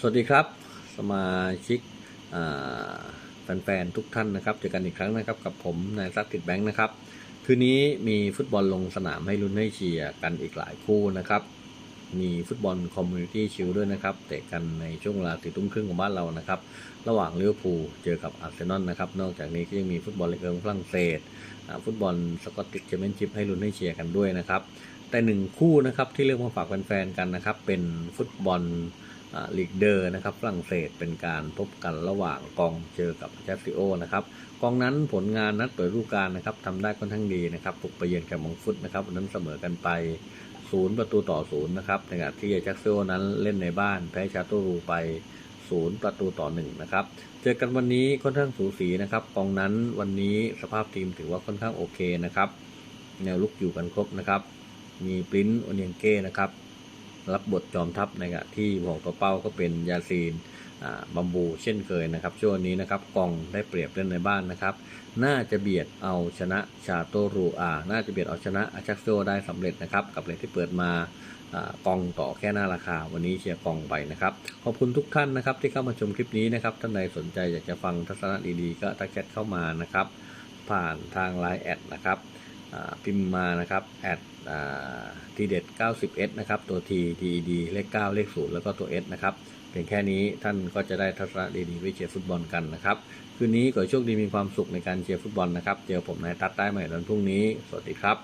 สวัสดีครับ สมาชิกแฟนๆทุกท่านนะครับเจอกันอีกครั้งนะครับกับผมนายซักติดแบงค์นะครับ คืนนี้มีฟุตบอลลงสนามให้ลุ้นให้เชียร์กันอีกหลายคู่นะครับ มีฟุตบอลคอมมูนิตี้ชิลด้วยนะครับเตะกันในช่วงเวลาสี่ทุ่มครึ่งของบ้านเรานะครับ ระหว่างลิเวอร์พูลเจอกับอาร์เซนอลนะครับ นอกจากนี้ก็ยังมีฟุตบอลลีกเอิงฝรั่งเศสฟุตบอลสกอตติชแชมเปี้ยนชิพให้ลุ้นให้เชียร์กันด้วยนะครับ แต่หนึ่งคู่นะครับที่เลือกมาฝากแฟนๆกันนะครับเป็นฟุตบอล ลีกเดอร์นะครับฝรั่งเศสเป็นการพบกันระหว่างกองเจอกับแจฟซิโอนะครับกองนั้นผลงานนัดเปิดฤดูกาลนะครับทำได้ค่อนข้างดีนะครับบุกไปเยือนแกับมองฟุตนะครับวันนั้นเสมอกันไปศูนย์ประตูต่อศูนย์นะครับในขณะที่แจ็คซิโอนั้นเล่นในบ้านแพ้ชาโตรูไปศูนย์ประตูต่อหนึ่งนะครับเจอกันวันนี้ค่อนข้างสูสีนะครับกองนั้นวันนี้สภาพทีมถือว่าค่อนข้างโอเคนะครับแนวลุกอยู่กันครบนะครับมีปริ้นโอเนียงเก้นะครับ รับบทจอมทัพในขณะที่หัวตัวเป้าก็เป็นยาซีนบัมบูเช่นเคยนะครับช่วงนี้นะครับกองได้เปรียบเล่นในบ้านนะครับ น่าจะเบียดเอาชนะชาโตรูอา น่าจะเบียดเอาชนะอาชักโซได้สำเร็จนะครับ กับเลทที่เปิดมากองต่อแค่หน้าราคา วันนี้เชียร์กองไปนะครับ ขอบคุณทุกท่านนะครับที่เข้ามาชมคลิปนี้นะครับท่านใดสนใจอยากจะฟังทัศนะดีๆ ก็ทักแชทเข้ามานะครับ ผ่านทาง Line แอดนะครับ พิมพ์มานะครับแอดทีเด็ด 90s นะครับ ตัว T TED เลข 9 เลข 0 แล้วก็ตัว S นะครับเพียงแค่นี้ท่านก็จะได้ทัศนะดีๆไว้เชียร์ฟุตบอลกันนะครับ คืนนี้ขอโชคดีมีความสุขในการเชียร์ฟุตบอลนะครับ เจอผมนายตัดได้ใหม่วันพรุ่งนี้ สวัสดีครับ